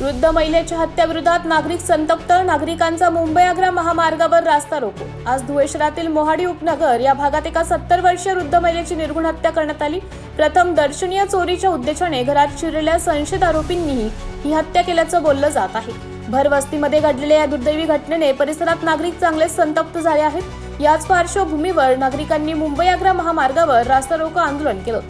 वृद्ध महिलेच्या हत्येविरोधात नागरिक संतप्त नागरिकांचा मुंबई आग्रा महामार्गावर रास्ता रोको. आज धुळे शहरातील मोहाडी उपनगर या भागात एका सत्तर वर्षीय वृद्ध महिलेची निर्घुण हत्या करण्यात आली. प्रथम दर्शनीय चोरीच्या उद्देशाने घरात शिरलेल्या संशयित आरोपींनीही ही हत्या केल्याचं बोललं जात आहे. भर वस्तीमध्ये घडलेल्या या दुर्दैवी घटनेने परिसरात नागरिक चांगलेच संतप्त झाले आहेत. याच पार्श्वभूमीवर नागरिकांनी मुंबई आग्रा महामार्गावर रास्ता रोको आंदोलन केलं.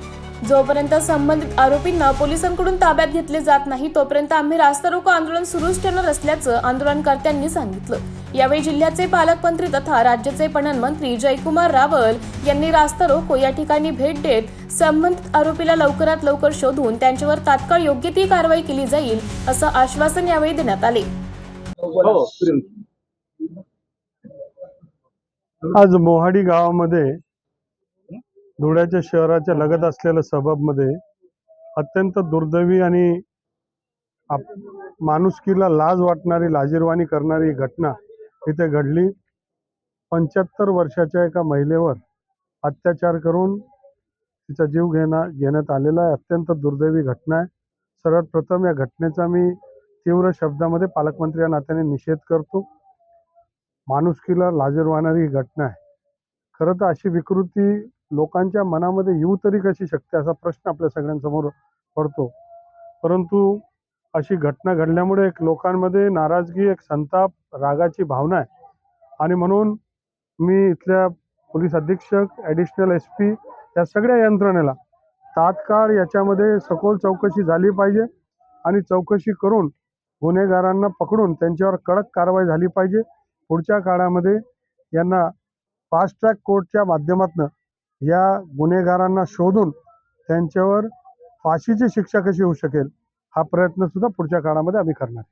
जोपर्यंत संबंधित आरोपींना पोलिसांकडून ताब्यात घेतले जात नाही तोपर्यंत आम्ही रास्ता रोको आंदोलन सुरूच ठेवणार असल्याचं आंदोलनकर्त्यांनी सांगितलं. यावेळी जिल्ह्याचे पालकमंत्री तथा राज्याचे पणन मंत्री जयकुमार रावल यांनी रास्ता रोको या ठिकाणी भेट देत संबंधित आरोपीला लवकरात लवकर शोधून त्यांच्यावर तात्काळ योग्य ती कारवाई केली जाईल असं आश्वासन यावेळी देण्यात आले. हो. आज मोहाडी गावामध्ये धुळ्याच्या शहराच्या लगत असलेल्या सबबमध्ये अत्यंत दुर्दैवी आणि आप- माणुसकीला लाज वाटणारी लाजीरवाणी करणारी घटना इथे घडली. पंच्याहत्तर वर्षाच्या एका महिलेवर अत्याचार करून तिचा जीव घेणा घेण्यात आलेला आहे. अत्यंत दुर्दैवी घटना आहे. सर्वात प्रथम या घटनेचा मी तीव्र शब्दामध्ये पालकमंत्री या नात्याने निषेध करतो. माणुसकीला लाजीरवाणारी ही घटना आहे. खरं तर अशी विकृती लोकांच्या मनामध्ये येऊ तरी कशी शकते असा प्रश्न आपल्या सगळ्यांसमोर पडतो. परंतु अशी घटना घडल्यामुळे एक लोकांमध्ये नाराजगी एक संताप रागाची भावना आहे. आणि म्हणून मी इथल्या पोलीस अधीक्षक ॲडिशनल एस पी या सगळ्या यंत्रणेला तात्काळ याच्यामध्ये सखोल चौकशी झाली पाहिजे आणि चौकशी करून गुन्हेगारांना पकडून त्यांच्यावर कडक कारवाई झाली पाहिजे. पुढच्या काळामध्ये यांना फास्ट ट्रॅक कोर्टच्या माध्यमातून या गुन्हेगारांना शोधून त्यांच्यावर फाशीची शिक्षा कशी होऊ शकेल हा प्रयत्न सुद्धा पुढच्या काळामध्ये आम्ही करणार.